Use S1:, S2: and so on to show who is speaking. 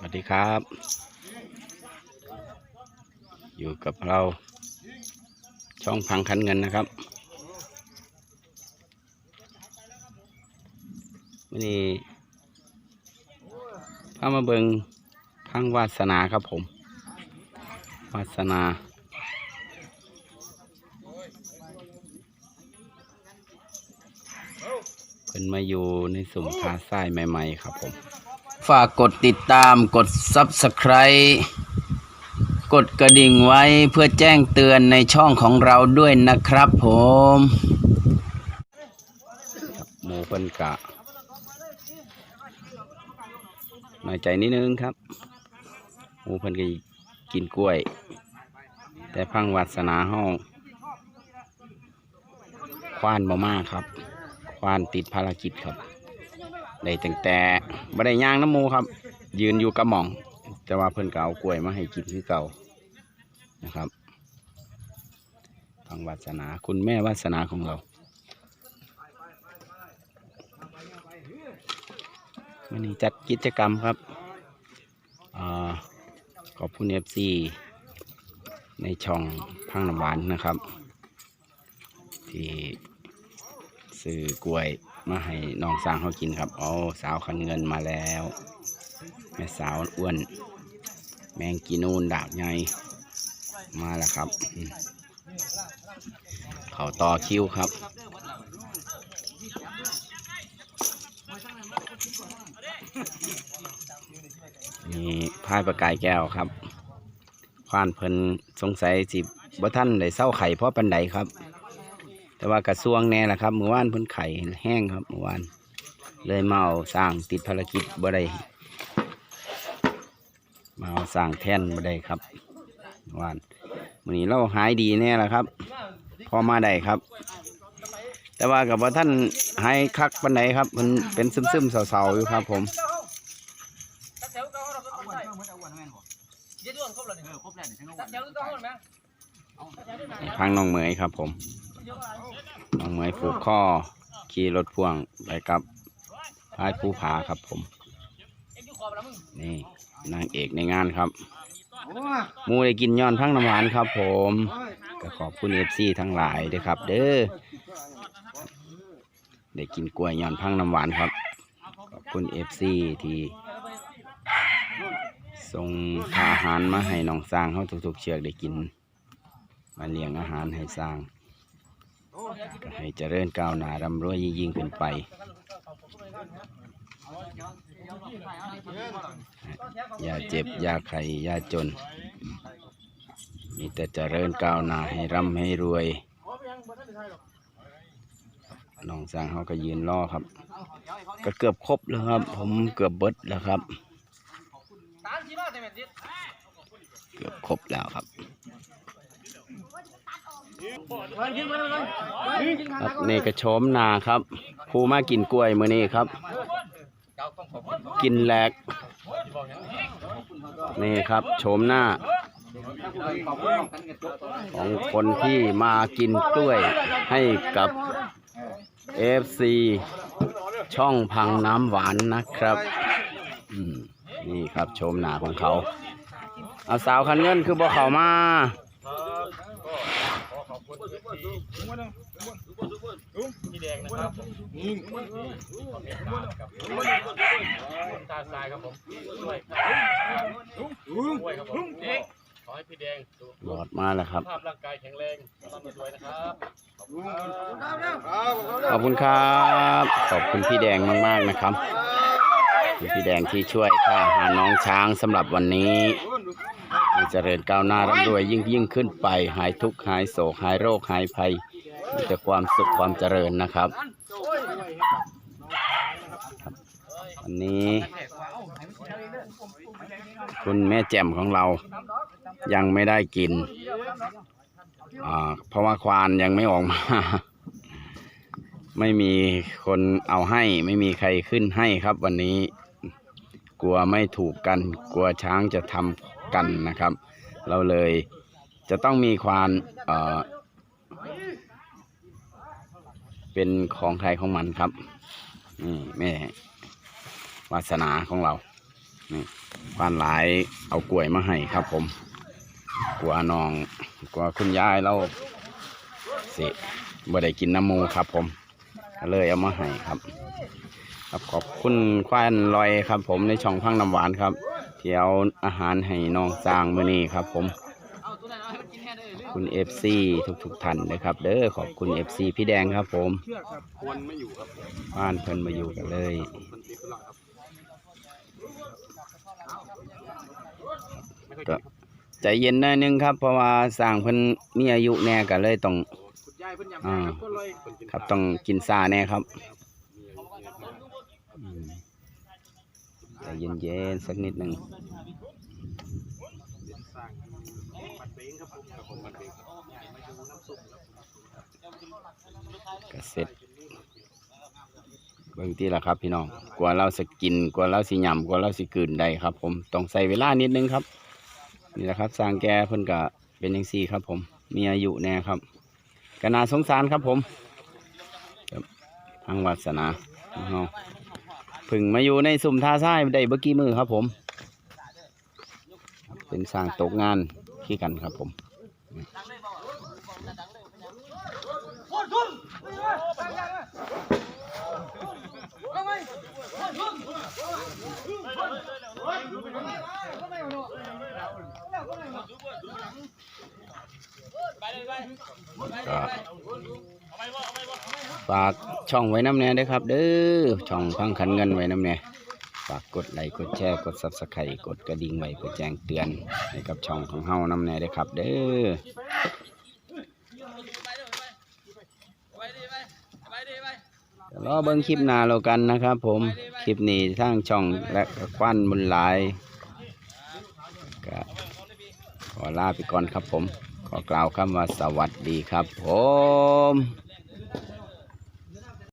S1: สวัสดีครับ อยู่กับเราช่องพังคันเงินนะครับวันนี้พามาเบิงพังวาสนาครับผม วาสนาเพิ่นมาอยู่ในสุ่มทาทรายใหม่ ๆ ครับผม ฝากกดติดตามกด Subscribe กดกระดิ่งไว้เพื่อแจ้งเตือนในช่องของเราด้วยนะครับผมหมูเพิ่นกะน้อยใจนิดนึงครับ หมูเพิ่นก็กินกล้วย แต่พังวัสนาห้องควานบ่มากครับ ควานติดภารกิจครับ ได้ตั้งแต่บ่ได้ย่างน้ำมูครับ ยืนอยู่กระหม่อง แต่ว่าเพิ่นก็เอากล้วยมาให้กินคือเก่านะครับทางวาสนาคุณแม่วาสนาของเราวันนี้จัดกิจกรรมครับอขอบคุณเอฟซีในช่องพังน้ำหวานนะครับ ที่ซื้อกล้วย มาให้น้องสร้างเขากินครับเอาสาวคันเงินมาแล้ว แม่สาวอ้วน แมงกีนูนดาบใหญ่มาแล้วครับ เขาต่อคิวครับนี่พายประกายแก้วครับควานเพิ่นสงสัยสิบ่ท่านได้เศร้าไข่เพราะปันใดครับ แต่ว่ากระทรวงแน่แหละครับเมื่อวานเพิ่นไข่แห้งครับเมื่อวาน เลยมาเอาสร้างติดภารกิจบ่ได้มาเอาสร้างแท่นบ่ได้ครับเมื่อวานวันนี้เราหายดีแน่แล้วครับ พอมาได้ครับ แต่ว่ากับว่าท่านหายคักปันไหนครับ มันเป็นซึมๆเศร้าๆอยู่ครับ ผมทางน้องเหมยครับผม น้องเหมยผูกข้อขี่รถพ่วงไปกับพายภูผาครับผม นี่นางเอกในงานครับมูได้กินย้อนพังน้ำหวานครับ ผมก็ขอบคุณเอฟซีทั้งหลายด้วยครับ เด้อได้กินกล้วยย้อนพังน้ำหวานครับขอบคุณเอฟซีที่ส่งอาหารมาให้น้องสร้างเขาทุกๆเชือกได้กิน มาเลี้ยงอาหารให้สร้าง ให้เจริญก้าวหน้าร่ำรวยยิ่งขึ้นไป อย่าเจ็บ อย่าไข้อย่าจน มีแต่เจริญก้าวหน้าให้ร่ำให้รวย น้องสร้างเขาก็ยืนรอครับ ก็เกือบครบแล้วครับ ผมเกือบเบิดแล้วครับ เกือบครบแล้วครับ ครับนี่กระโชมนาครับ ผู้มากินกล้วยมือนี้ครับ กินแหลก นี่ครับโฉมหน้า ของคนที่มากินกล้วยให้กับ FC ช่องพังน้ำหวานนะครับนี่ครับโฉมหน้าของเขา เอาสาวคันเงินคือบ่เขามา
S2: พี่แดงนะครับตาทรายครับผมช่วยช่วยครับผมขอให้พี่แดงสุข
S1: หลอดมาแล้วครับ
S2: ภาพร่างกายแข็งแรงร่ำรวยนะครับ
S1: ขอบคุณครับ ขอบคุณพี่แดงมากๆนะครับขอบคุณพี่แดงที่ช่วยค่าอาหารน้องช้างสำหรับวันนี้ให้ เจริญก้าวหน้าร่ำรวยยิ่งยิ่งขึ้นไป หายทุกข์หายโศกหายโรคหายภัยมีแต่ความสุขความเจริญนะครับวันนี้ คุณแม่แจ่มของเรายังไม่ได้กินเพราะว่าควานยังไม่ออกมา ไม่มีคนเอาให้ ไม่มีใครขึ้นให้ครับวันนี้ กลัวไม่ถูกกัน กลัวช้างจะทำ กันนะครับ เราเลยจะต้องมีควานเอ่อเป็นของใครของมันครับนี่แม่วาสนาของเรานี่ควานหลายเอากล้วยมาให้ครับ ผมกลัวน้องกลัวคุณยายเราสิบ่ได้กินน้ำมูครับ ผมก็เลยเอามาให้ครับ ครับขอบคุณควานลอยครับ ผมในช่องพังน้ำหวานครับ เที่เอาอาหารให้น้องสร้างมื้อนี้ครับ ผมคุณเอฟซีทุกๆท่านนะครับ เด้อขอบคุณเอฟซีพี่แดงครับ ผม
S2: บ้า
S1: นเพิ่นมาอยู่กันเลยก็ใจเย็นหน่อยหนึงครับ เพราะว่าสร้างเพิ่นมีอายุแน่ก็เลยต้อง
S2: คุณยายเพิ่นยำ
S1: อ่า
S2: ครับ
S1: ต้องกินซาแน่ครับ ใจเย็นๆสักนิดหนึ่ง
S2: เป็นสร้างปัดเบงครับผมครับผมปัดเบงครับยายมาดูน้ำซุปครับ
S1: ก็เสร็จบิ่งที่ละครับ พี่น้องกว่าเราสกินกว่าเราสิยำกว่าเราสิกืนได้ครับ ผมต้องใส่เวลานิดนึงครับ นี่แหละครับสร้างแกเพิ่นก็เป็นย่างซี่ครับ ผม มีอายุแน่ครับกนาสงสารครับผมทางวาสนาของเรา พึ่งมาอยู่ในสุ่มท่าท้ายได้เมื่อกี้มือครับผม เป็นสร้างตกงานขี้กันครับผม ก็ฝากช่องไว้น้ำแน่เด้อครับ เด้อช่องพังขันเงินไว้น้ำแน่ฝากกดไลค์กดแชร์กดซับสไครต์กดกระดิ่งไว้เพื่อแจ้งเตือนให้กับช่องของเฮาน้ำแน่เด้อครับ เด้อรอเบิ่งคลิปหน้าแล้วกันนะครับผม ลิปนี้ทั้งช่องและก็ควันบุญหลายก็ขอลาไปก่อนครับผม ขอกล่าวคำว่าสวัสดีครับผม